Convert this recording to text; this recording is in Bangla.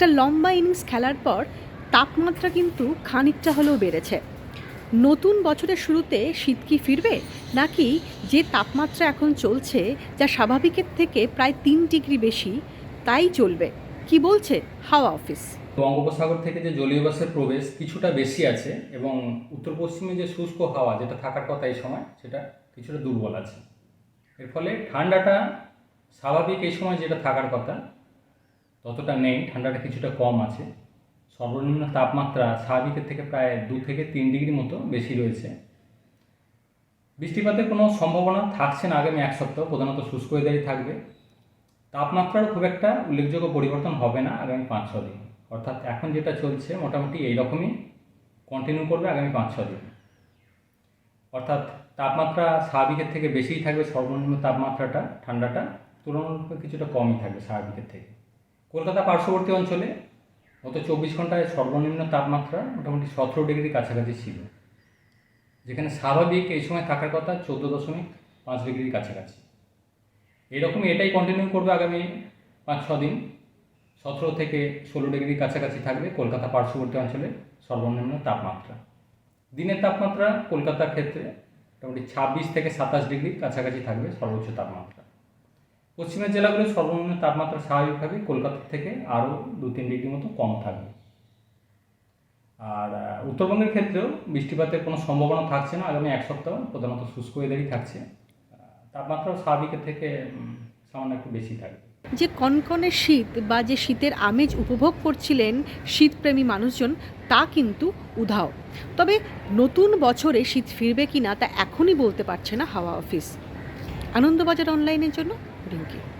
একটা লম্বা ইনিংস খেলার পর তাপমাত্রা কিন্তু খানিকটা হলেও বেড়েছে। নতুন বছরের শুরুতে শীত কি ফিরবে? নাকি যে তাপমাত্রা এখন চলছে, যা স্বাভাবিকের থেকে প্রায় তিন ডিগ্রি বেশি, তাই চলবে। কি বলছে হাওয়া অফিস? বঙ্গোপসাগর থেকে যে জলীয় বাষ্পের প্রবেশ কিছুটা বেশি আছে এবং উত্তর পশ্চিমে যে শুষ্ক হাওয়া যেটা থাকার কথা এই সময়, সেটা কিছুটা দুর্বল আছে। এর ফলে ঠান্ডাটা স্বাভাবিক এই সময় যেটা থাকার কথা ততটা নেই, ঠান্ডাটা কিছুটা কম আছে। সর্বনিম্ন তাপমাত্রা স্বাভাবিকের থেকে প্রায় দু থেকে তিন ডিগ্রি মতো বেশি রয়েছে। বৃষ্টিপাতের কোনো সম্ভাবনা থাকছে না আগামী এক সপ্তাহ, প্রধানত শুষ্ক ওয়েদারই থাকবে। তাপমাত্রার খুব একটা উল্লেখযোগ্য পরিবর্তন হবে না আগামী পাঁচ ছ দিন। অর্থাৎ এখন যেটা চলছে মোটামুটি এই রকমই কন্টিনিউ করবে আগামী পাঁচ ছ দিন। অর্থাৎ তাপমাত্রা স্বাভাবিকের থেকে বেশিই থাকবে, সর্বনিম্ন তাপমাত্রাটা, ঠান্ডাটা তুলনামূলক কিছুটা কমই থাকবে স্বাভাবিকের থেকে। কলকাতা পার্শ্ববর্তী অঞ্চলে গত চব্বিশ ঘন্টায় সর্বনিম্ন তাপমাত্রা মোটামুটি সতেরো ডিগ্রির কাছাকাছি ছিল, যেখানে স্বাভাবিক এই সময় থাকার কথা চোদ্দ দশমিক পাঁচ ডিগ্রির কাছাকাছি। এরকমই এটাই কন্টিনিউ করবে আগামী পাঁচ ছ দিন। সতেরো থেকে ষোলো ডিগ্রির কাছাকাছি থাকবে কলকাতা পার্শ্ববর্তী অঞ্চলে সর্বনিম্ন তাপমাত্রা। দিনের তাপমাত্রা কলকাতার ক্ষেত্রে মোটামুটি ছাব্বিশ থেকে সাতাশ ডিগ্রির কাছাকাছি থাকবে সর্বোচ্চ তাপমাত্রা। পশ্চিমের জেলাগুলো সর্বনিম্ন তাপমাত্রা স্বাভাবিকভাবেই কলকাতার থেকে আরও দু তিন ডিগ্রি মতো কম থাকবে। আর উত্তরবঙ্গের ক্ষেত্রেও বৃষ্টিপাতের কোনো সম্ভাবনা থাকছে না আগামী এক সপ্তাহ প্রধানত শুষ্ক ওয়েদারই থাকছে। আহ, তাপমাত্রাও স্বাভাবিকের থেকে সামান্য একটু বেশি থাকবে। যে কনকনে শীত বা যে শীতের আমেজ উপভোগ করছিলেন শীতপ্রেমী মানুষজন তা কিন্তু উধাও। তবে নতুন বছরে শীত ফিরবে কিনা তা এখনই বলতে পারছে না হাওয়া অফিস। আনন্দবাজার অনলাইনের জন্য Thank you.